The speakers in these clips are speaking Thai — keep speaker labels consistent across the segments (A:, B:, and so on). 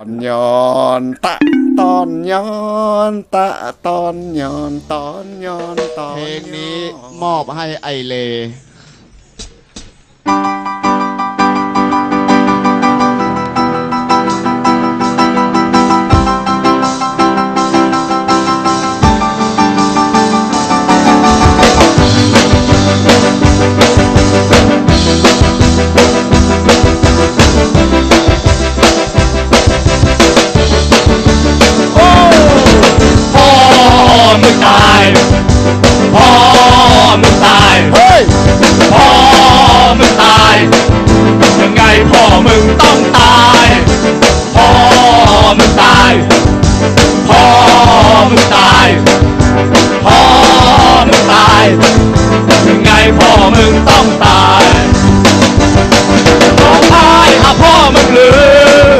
A: ตอนย้อนตะตอนย้อนตะตอนย้อนตอนย้อนตอน
B: เพลงนี้มอบให้ไอเล
C: มึงต้องตายพ่อมึงตายพ่อมึงตายพ่อมึงตายยังไงพ่อมึงต้องตายร้องไห้หาพ่อมึงหรือ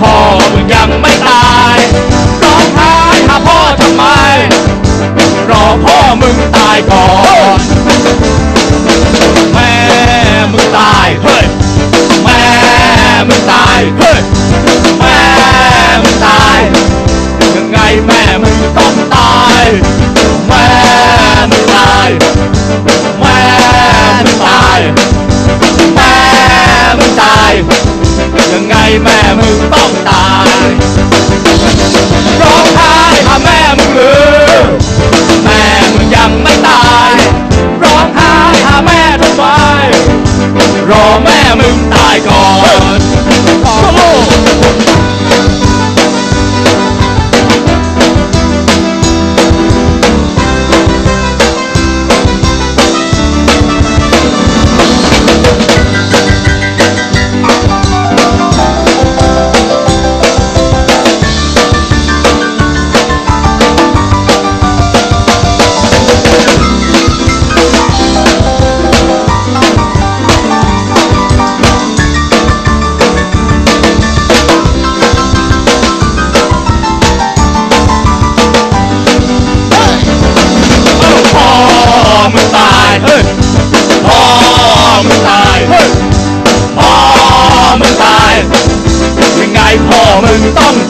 C: พ่อมึงยังไม่ตายร้องไห้หาพ่อทำไมรอพ่อมึงตายก่อน มึง พ่อมึงต้อง